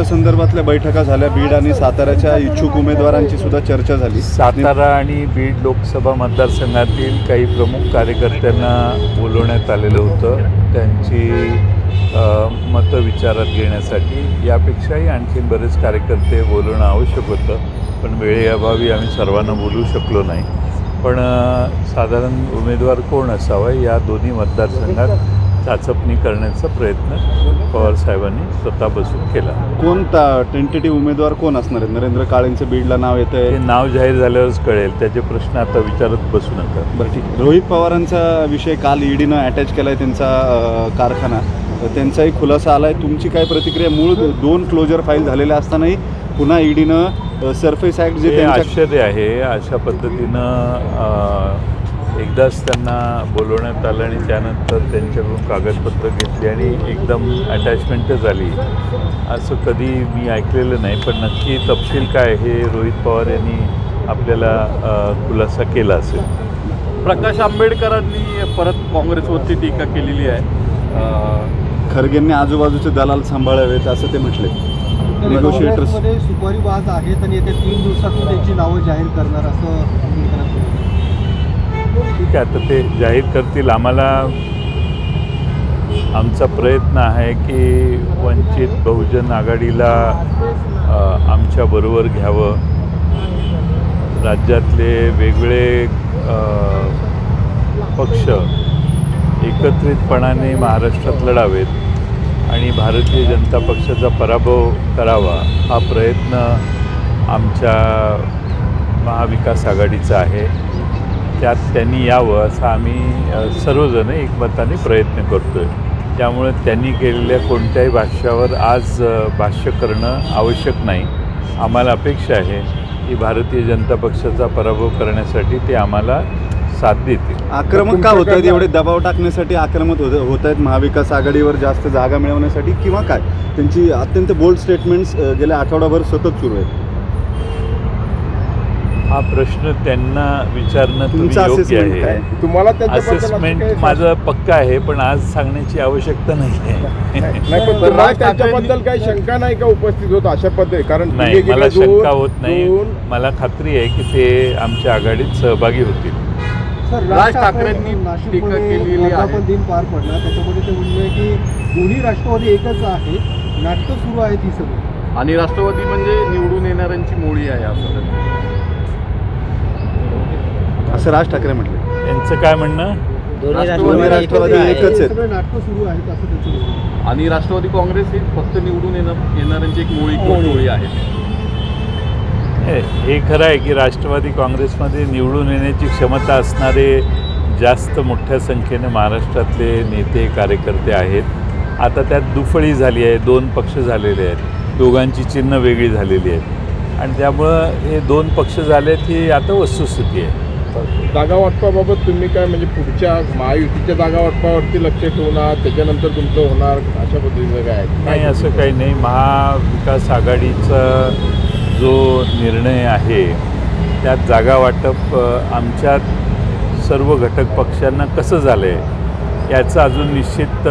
पक्ष संदर्भातल्या बैठका झाल्या. बीड आणि साताऱ्याच्या इच्छुक उमेदवारांची सुद्धा चर्चा झाली. सातारा आणि बीड लोकसभा मतदारसंघातील काही प्रमुख कार्यकर्त्यांना बोलवण्यात आलेलं होतं. त्यांची मतं विचारात घेण्यासाठी. यापेक्षाही आणखीन बरेच कार्यकर्ते बोलवणं आवश्यक होतं. पण वेळेअभावी आम्ही सर्वांना बोलू शकलो नाही. पण साधारण उमेदवार कोण असावा या दोन्ही मतदारसंघात चाचपणी करण्याचा प्रयत्न पवारसाहेबांनी स्वतः बसून केला. कोणता टेंटेटिव्ह उमेदवार कोण असणार आहेत नरेंद्र काळेंचं बीडला नाव येत आहे नाव जाहीर झाल्यावरच कळेल. त्याचे प्रश्न आता विचारत बसू नका. बरं ठीक. आहे. रोहित पवारांचा विषय काल ईडीनं अटॅच केला आहे त्यांचा अ, कारखाना. तर त्यांचाही खुलासा आला आहे तुमची काय प्रतिक्रिया? मूळ दोन क्लोजर फाईल झालेल्या असतानाही पुन्हा ईडीनं सरफेस ॲक्ट जे त्यांच्या आश्चर्य आहे. अशा पद्धतीनं अ, एकदाच त्यांना बोलवण्यात आलं आणि त्यानंतर त्यांच्याकडून कागदपत्र घेतली आणि एकदम अटॅचमेंट झाली. असं कधी मी ऐकलेलं नाही पण नक्की तपशील काय हे रोहित पवार यांनी आपल्याला खुलासा केला असेल. प्रकाश आंबेडकरांनी परत काँग्रेसवरती टीका केलेली आहे. खरगेंनी आजूबाजूचे दलाल सांभाळावेत असं ते म्हटले. नेगोशिएटर्स सुपारी वाज आहेत आणि येत्या तीन दिवसातून त्यांची नावं जाहीर करणार असं. ठीक आहे आता ते जाहीर करतील. आम्हाला आमचा प्रयत्न आहे की वंचित बहुजन आघाडीला आमच्याबरोबर घ्यावं. राज्यातले वेगळे पक्ष एकत्रितपणाने महाराष्ट्रात लढावेत आणि भारतीय जनता पक्षाचा पराभव करावा हा प्रयत्न आमच्या महाविकास आघाडीचा आहे. त्यात त्यांनी यावं असा आम्ही सर्वजण एकमताने प्रयत्न करतो आहे त्यामुळे त्यांनी केलेल्या कोणत्याही भाष्यावर आज भाष्य करणं आवश्यक नाही. आम्हाला अपेक्षा आहे की भारतीय जनता पक्षाचा पराभव करण्यासाठी ते आम्हाला साथ देतील. आक्रमक का होत आहेत एवढे दबाव टाकण्यासाठी आक्रमक होत होत आहेत महाविकास आघाडीवर जास्त जागा मिळवण्यासाठी किंवा काय? त्यांची अत्यंत बोल्ड स्टेटमेंट्स गेल्या आठवडाभर सतत सुरू आहेत. हा प्रश्न त्यांना विचारणं तुम्ही तुमचं योग्य आहे. काय? तुम्हाला असेसमेंट माझं पक्का आहे पण आज सांगण्याची आवश्यकता नाही आहे. त्यांच्याबद्दल काही शंका नाही का उपस्थित होत अशा पद्धती? कारण नाही मला शंका होत नाही. मला खात्री आहे की ते आमच्या आघाडीत सहभागी होतील. राज ठाकरेंनी नाशिकमध्ये टीका केलेली आहे. वर्धापन दिन पार पडला. त्याच्यामध्ये ते म्हणले की दोन्ही राष्ट्रवादी एकच आहे. नाटकं सुरू आहेत ही सगळी. आणि राष्ट्रवादी म्हणजे निवडून येणाऱ्यांची मोळी आहे असं. असं राज ठाकरे म्हटले. यांचं काय म्हणणं? दोन्ही राष्ट्रवादी राष्ट्रवादी हे एकच आहेत. आणि राष्ट्रवादी काँग्रेस ही फक्त निवडून येणार येणाऱ्यांची एक मोळी किंवा टोळी आहे. हे हे खरं आहे की राष्ट्रवादी काँग्रेसमध्ये निवडून येण्याची क्षमता असणारे जास्त मोठ्या संख्येने महाराष्ट्रातले नेते कार्यकर्ते आहेत. आता त्यात दुफळी झाली आहे दोन पक्ष झालेले आहेत. दोघांची चिन्ह वेगळी झालेली आहेत. आणि त्यामुळं हे दोन पक्ष झालेत ही आता वस्तुस्थिती आहे. जागा वाटपाबाबत तुम्ही काय म्हणजे पुढच्या महायुतीच्या जागा वाटपावरती लक्ष ठेवणार त्याच्यानंतर तुमचं होणार अशा पद्धतीचं काय? नाही असं काही नाही. महाविकास आघाडीचा जो निर्णय आहे त्यात जागा वाटप आमच्या सर्व घटक पक्षांना कसं झालं आहे याचा अजून निश्चित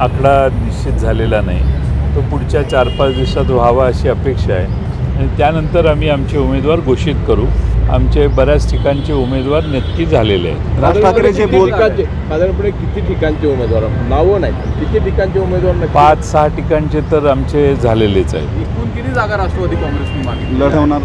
आकडा निश्चित झालेला नाही. तो पुढच्या चार पाच दिवसात व्हावा अशी अपेक्षा आहे. आणि त्यानंतर आम्ही आमचे उमेदवार घोषित करू. आमचे बऱ्याच ठिकाणचे उमेदवार नक्की झालेले आहेत. राज ठाकरे जे किती बोल ठिकाणचे साधारणपणे किती ठिकाणचे उमेदवार? नावं नाही. किती ठिकाणचे उमेदवार? पाच सहा ठिकाणचे तर आमचे झालेलेच आहेत. एकूण किती जागा राष्ट्रवादी काँग्रेसनी मागितली? लढवणार.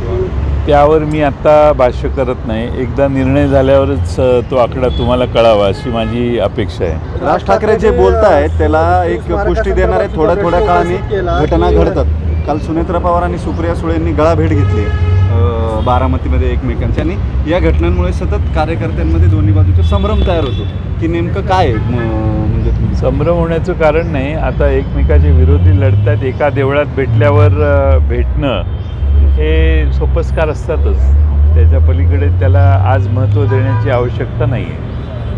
त्यावर मी आत्ता भाष्य करत नाही. एकदा निर्णय झाल्यावरच तो आकडा तुम्हाला कळावा अशी माझी अपेक्षा आहे. राज ठाकरे जे बोलत आहेत त्याला एक पुष्टी देणार आहे थोड्या थोड्या काळाने घटना घडतात. काल सुनेत्रा पवार आणि सुप्रिया सुळेंनी गळा भेट घेतली. बारामतीमध्ये एकमेकांची. आणि या घटनांमुळे सतत कार्यकर्त्यांमध्ये दोन्ही बाजूचे संभ्रम तयार होतो. की नेमकं काय म्हणजे तुम्ही संभ्रम होण्याचं कारण नाही. आता एकमेकाचे विरोधी लढतात एका देवळात भेटल्यावर भेटणं हे सोपस्कार असतातच. त्याच्या पलीकडे त्याला आज महत्त्व देण्याची आवश्यकता नाही आहे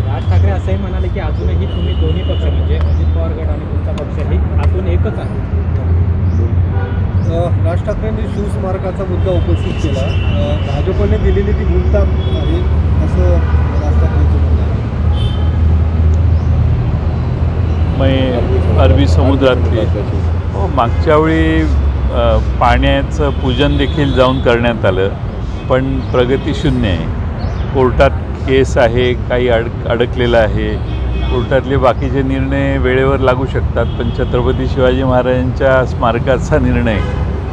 राज ठाकरे असंही म्हणाले की अजूनही तुम्ही दोन्ही पक्ष म्हणजे अजित पवार गट आणि तुमचा पक्ष हे आतून एकच आहे. राज ठाकरेंनी शिवस्मारकाचा मुद्दा उपस्थित केला. भाजपने दिलेली ती भूलताप आहे असं राज ठाकरेंचं मग अरबी समुद्रातली हो मागच्या वेळी पाण्याचं पूजन देखील जाऊन करण्यात आलं पण प्रगती शून्य आहे. कोर्टात केस आहे काही अड अडकलेलं आहे. कोर्टातले बाकीचे निर्णय वेळेवर लागू शकतात पण छत्रपती शिवाजी महाराजांच्या स्मारकाचा निर्णय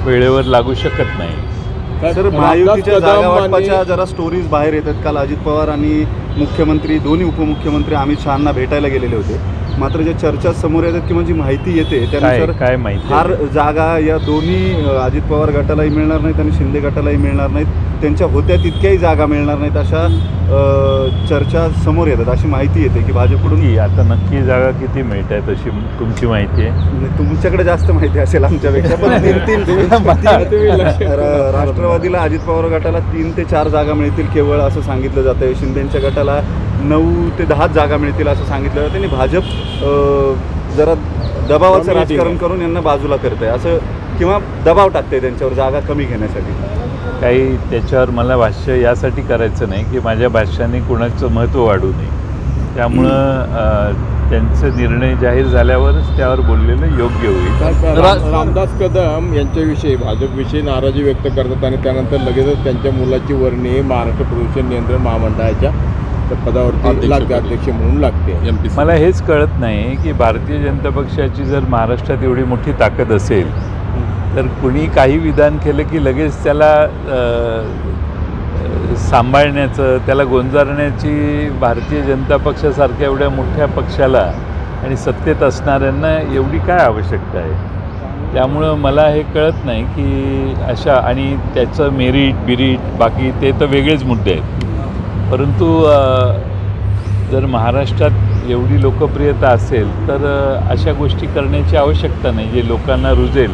वेळेवर लागू शकत नाही. सर महायुतीच्या जरा स्टोरीज बाहेर येतात. काल अजित पवार आणि मुख्यमंत्री दोन्ही उपमुख्यमंत्री अमित शहाना भेटायला गेलेले होते. मात्र ज्या चर्चा समोर येतात किंवा जी माहिती येते त्यानुसार काय माहिती फार आहे? जागा या दोन्ही अजित पवार गटालाही मिळणार नाहीत आणि शिंदे गटालाही मिळणार नाहीत. त्यांच्या होत्या तितक्याही जागा मिळणार नाहीत अशा चर्चा समोर येतात अशी माहिती येते की भाजपकडून आता नक्की जागा किती मिळत आहेत अशी तुमची माहिती आहे? तुमच्याकडे जास्त माहिती असेल आमच्यापेक्षा पण र- राष्ट्रवादीला अजित पवार गटाला तीन ते चार जागा मिळतील केवळ असं सांगितलं जातं आहे शिंदेच्या गटाला नऊ ते दहाच जागा मिळतील असं सांगितलं. जातं आणि भाजप जरा दबावाचं राजकारण. करून यांना बाजूला करत आहे असं किंवा दबाव टाकते त्यांच्यावर जागा कमी घेण्यासाठी. काही त्याच्यावर मला भाष्य यासाठी करायचं नाही की माझ्या भाष्याने कुणाचं महत्त्व वाढू नये. त्यामुळं त्यांचे निर्णय जाहीर झाल्यावरच त्यावर बोललेलं योग्य होईल. रामदास कदम यांच्याविषयी भाजपविषयी नाराजी व्यक्त करतात आणि त्यानंतर लगेचच त्यांच्या मुलाची वर्णी महाराष्ट्र प्रदूषण नियंत्रण महामंडळाच्या पदावरती लागते अध्यक्ष म्हणून लागते. मला हेच कळत नाही की भारतीय जनता पक्षाची जर महाराष्ट्रात एवढी मोठी ताकद असेल तर कुणी काही विधान केलं की लगेच त्याला सांभाळण्याचं त्याला गोंजारण्याची भारतीय जनता पक्षासारख्या एवढ्या मोठ्या पक्षाला आणि सत्तेत असणाऱ्यांना एवढी काय आवश्यकता आहे? त्यामुळं मला हे कळत नाही की अशा आणि त्याचं मेरिट बिरिट बाकी ते तर वेगळेच मुद्दे आहेत. परंतु जर महाराष्ट्रात एवढी लोकप्रियता असेल तर अशा गोष्टी करण्याची आवश्यकता नाही जे लोकांना रुजेल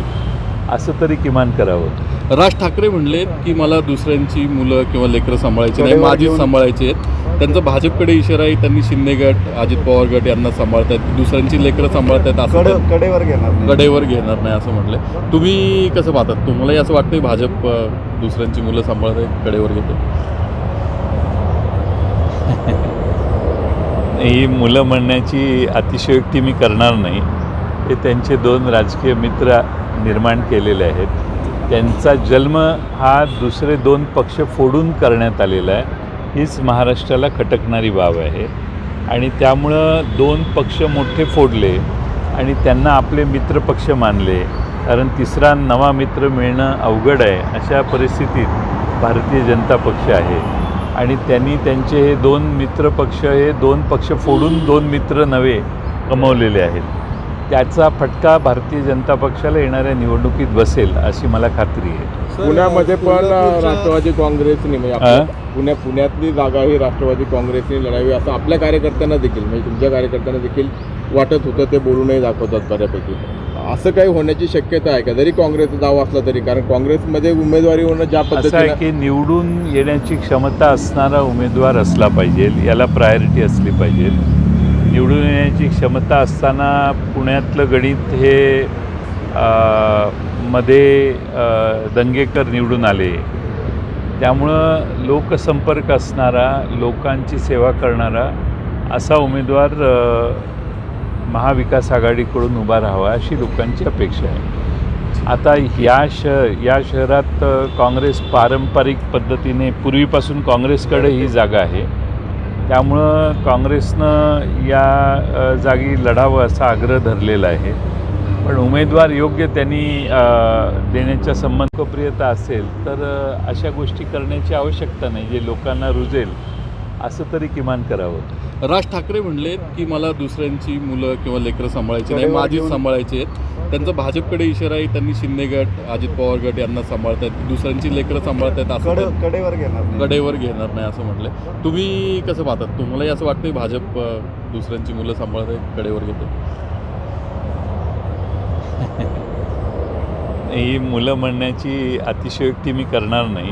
असं तरी किमान करावं. राज ठाकरे म्हणले की मला दुसऱ्यांची मुलं किंवा लेकरं सांभाळायची नाही माझीच सांभाळायची आहेत. त्यांचा भाजपकडे इशारा आहे त्यांनी शिंदे गट अजित पवार गट यांना सांभाळतायत दुसऱ्यांची लेकरं सांभाळतायत असं कडेवर घेणार नाही. कडेवर घेणार नाही असं म्हटलंय तुम्ही कसं पाहतात? तुम्हालाही असं वाटतंय भाजप दुसऱ्यांची मुलं सांभाळत कडेवर घेते ही मुलं म्हणण्याची अतिशयोक्ती मी करणार नाही. हे त्यांचे दोन राजकीय मित्र निर्माण केलेले आहेत. त्यांचा जन्म हा दुसरे दोन पक्ष फोडून करण्यात आलेला आहे. हीच महाराष्ट्राला खटकणारी बाब आहे. आणि त्यामुळं दोन पक्ष मोठे फोडले आणि त्यांना आपले मित्र पक्ष मानले. कारण तिसरा नवा मित्र मिळणं अवघड आहे. अशा परिस्थितीत भारतीय जनता पक्ष आहे. आणि त्यांनी त्यांचे हे दोन मित्र पक्ष हे दोन पक्ष फोडून दोन मित्र नवे कमवलेले आहेत. त्याचा फटका भारतीय जनता पक्षाला येणाऱ्या निवडणुकीत बसेल अशी मला खात्री आहे. पुण्यामध्ये पण राष्ट्रवादी काँग्रेसने म्हणजे पुण्या पुण्यातली जागा ही राष्ट्रवादी काँग्रेसने लढावी असं आपल्या कार्यकर्त्यांना देखील म्हणजे तुमच्या कार्यकर्त्यांना देखील वाटत होतं ते बोलूनही दाखवतात बऱ्यापैकी. असं काही होण्याची शक्यता आहे का? जरी काँग्रेस जावं असलं तरी कारण काँग्रेसमध्ये उमेदवारी होणं ज्या पद्धतीने की निवडून येण्याची क्षमता असणारा उमेदवार असला पाहिजे याला प्रायोरिटी असली पाहिजे. निवडून येण्याची क्षमता असताना पुण्यातलं गणित हे मध्ये दंगेकर निवडून आले. त्यामुळं लोकसंपर्क असणारा लोकांची सेवा करणारा असा उमेदवार महाविकास आघाडीकडून उभा राहावा अशी लोकांची अपेक्षा आहे. आता या श या शहरात काँग्रेस पारंपरिक पद्धतीने पूर्वीपासून काँग्रेसकडे ही जागा आहे. त्यामुळं काँग्रेसनं या जागी लढावं असा आग्रह धरलेला आहे. पण उमेदवार योग्य त्यांनी देण्याच्या संबंध लोकप्रियता असेल तर अशा गोष्टी करण्याची आवश्यकता नाही. जे लोकांना रुजेल असं तरी किमान करावं. राज ठाकरे म्हणले की मला दुसऱ्यांची मुलं किंवा लेकरं सांभाळायची नाही माझीच सांभाळायची आहेत. त्यांचा भाजपकडे इशारा आहे त्यांनी शिंदे गट अजित पवार गट यांना सांभाळतायत दुसऱ्यांची लेकरं सांभाळतायत असं कडेवर घेणार नाही. कडेवर घेणार नाही असं म्हटलंय तुम्ही कसं पाहतात? तुम्हालाही असं वाटतंय भाजप दुसऱ्यांची मुलं सांभाळत आहे कडेवर घेते ही मुलं म्हणण्याची अतिशयोक्ती मी करणार नाही.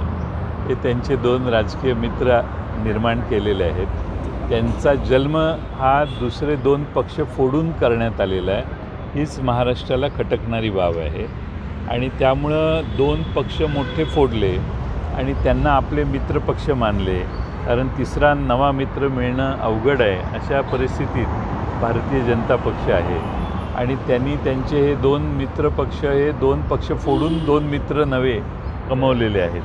हे त्यांचे दोन राजकीय मित्र निर्माण केलेले आहेत. त्यांचा जन्म हा दुसरे दोन पक्ष फोडून करण्यात आलेला आहे. हीच महाराष्ट्राला खटकणारी बाब आहे. आणि त्यामुळं दोन पक्ष मोठे फोडले आणि त्यांना आपले मित्र पक्ष मानले. कारण तिसरा नवा मित्र मिळणं अवघड आहे. अशा परिस्थितीत भारतीय जनता पक्ष आहे. आणि त्यांनी त्यांचे हे दोन मित्र पक्ष हे दोन पक्ष फोडून दोन मित्र नवे कमवलेले आहेत.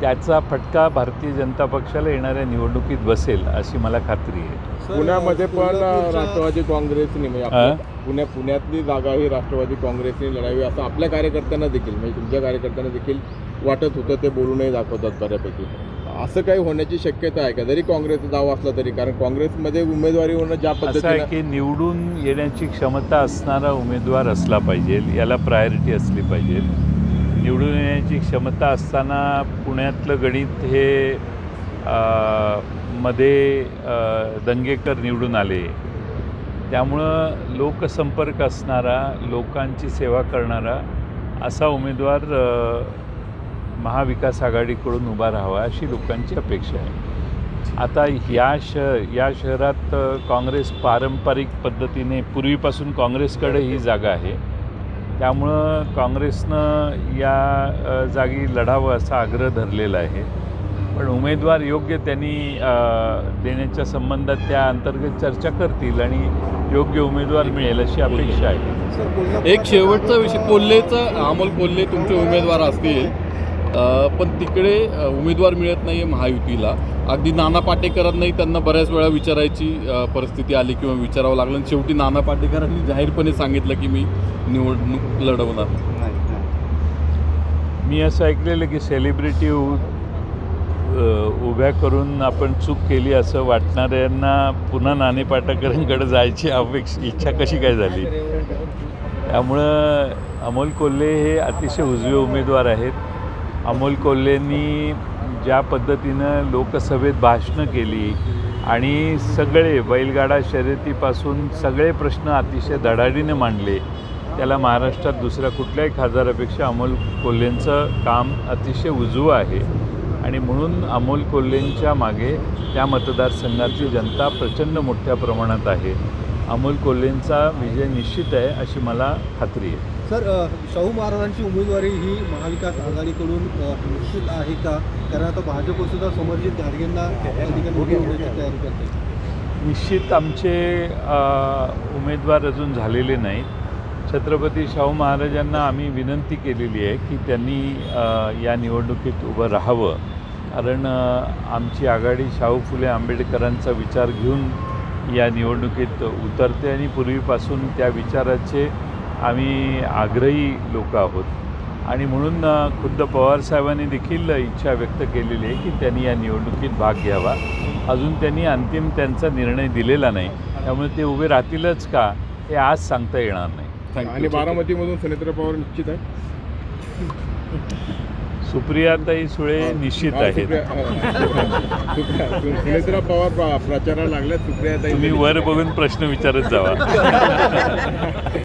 त्याचा फटका भारतीय जनता पक्षाला येणाऱ्या निवडणुकीत बसेल अशी मला खात्री आहे. पुण्यामध्ये पण राष्ट्रवादी काँग्रेसने म्हणजे? आपल्या- पुण्या पुण्यातली जागा ही राष्ट्रवादी काँग्रेसने लढावी असं आपल्या कार्यकर्त्यांना देखील म्हणजे तुमच्या कार्यकर्त्यांना देखील वाटत होतं ते बोलूनही दाखवतात बऱ्यापैकी. असं काही होण्याची शक्यता आहे का? जरी काँग्रेस दावा असला तरी कारण काँग्रेसमध्ये उमेदवारी होणं ज्या असं आहे पद्धतीने की निवडून येण्याची क्षमता असणारा उमेदवार असला पाहिजे याला प्रायोरिटी असली पाहिजे. निवडून येण्याची क्षमता असताना पुण्यातलं गणित हे मध्ये दंगेकर निवडून आले. त्यामुळं लोकसंपर्क असणारा लोकांची सेवा करणारा असा उमेदवार महाविकास आघाडीकडून उभा राहावा अशी लोकांची अपेक्षा आहे. आता या श या शहरात काँग्रेस पारंपरिक पद्धतीने पूर्वीपासून काँग्रेसकडे ही जागा आहे. त्यामुळं काँग्रेसनं या जागी लढावं असा आग्रह धरलेला आहे. पण उमेदवार योग्य त्यांनी देण्याच्या संबंधात त्या अंतर्गत चर्चा करतील आणि योग्य उमेदवार मिळेल अशी अपेक्षा आहे. एक शेवटचा विषय कोल्हेचा अमोल कोल्हे तुमचे उमेदवार असतील. पण तिकडे उमेदवार मिळत नाही आहे महायुतीला. अगदी नाना पाटेकरांनाही त्यांना बऱ्याच वेळा विचारायची परिस्थिती आली किंवा विचारावं लागलं. आणि शेवटी नाना पाटेकरांनी जाहीरपणे सांगितलं की मी निवडणूक लढवणार. मी असं ऐकलेलं की सेलिब्रिटी उभ्या करून आपण चूक केली असं वाटणाऱ्यांना पुन्हा नाणे पाटेकरांकडे जायची अपेक्षा इच्छा कशी काय झाली? त्यामुळं अमोल कोल्हे हे अतिशय उजवे उमेदवार आहेत. अमोल कोल्हेंनी ज्या पद्धतीनं लोकसभेत भाषणं केली आणि सगळे बैलगाडा शर्यतीपासून सगळे प्रश्न अतिशय धडाडीने मांडले त्याला महाराष्ट्रात दुसऱ्या कुठल्याही खासदारापेक्षा अमोल कोल्हेंचं काम अतिशय उजवं आहे. आणि म्हणून अमोल कोल्हेंच्या मागे त्या मतदारसंघातली जनता प्रचंड मोठ्या प्रमाणात आहे. अमोल कोल्हेंचा विजय निश्चित आहे अशी मला खात्री आहे. सर शाहू महाराजांची उमेदवारी ही महाविकास आघाडीकडून निश्चित आहे का? कारण आता भाजप सुद्धा समर्जित या ठिकाणी उभी होण्याची तयारी करते. निश्चित आमचे उमेदवार अजून झालेले नाहीत. छत्रपती शाहू महाराजांना आम्ही विनंती केलेली आहे की त्यांनी या निवडणुकीत उभं राहावं. कारण आमची आघाडी शाहू फुले आंबेडकरांचा विचार घेऊन या निवडणुकीत उतरते आणि पूर्वीपासून त्या विचाराचे आम्ही आग्रही लोक आहोत. आणि म्हणून खुद्द पवारसाहेबांनी देखील इच्छा व्यक्त केलेली आहे की त्यांनी या निवडणुकीत भाग घ्यावा. अजून त्यांनी अंतिम त्यांचा निर्णय दिलेला नाही. त्यामुळे ते उभे राहतीलच का हे आज सांगता येणार नाही. आणि बारामतीमधून सुनेत्र पवार निश्चित आहे सुप्रियाताई सुळे निश्चित हा, आहेत. सुनेत्रा पवार प्र- प्रचाराला लागल्या सुप्रिया तुम्ही वर बघून प्रश्न विचारत जावा.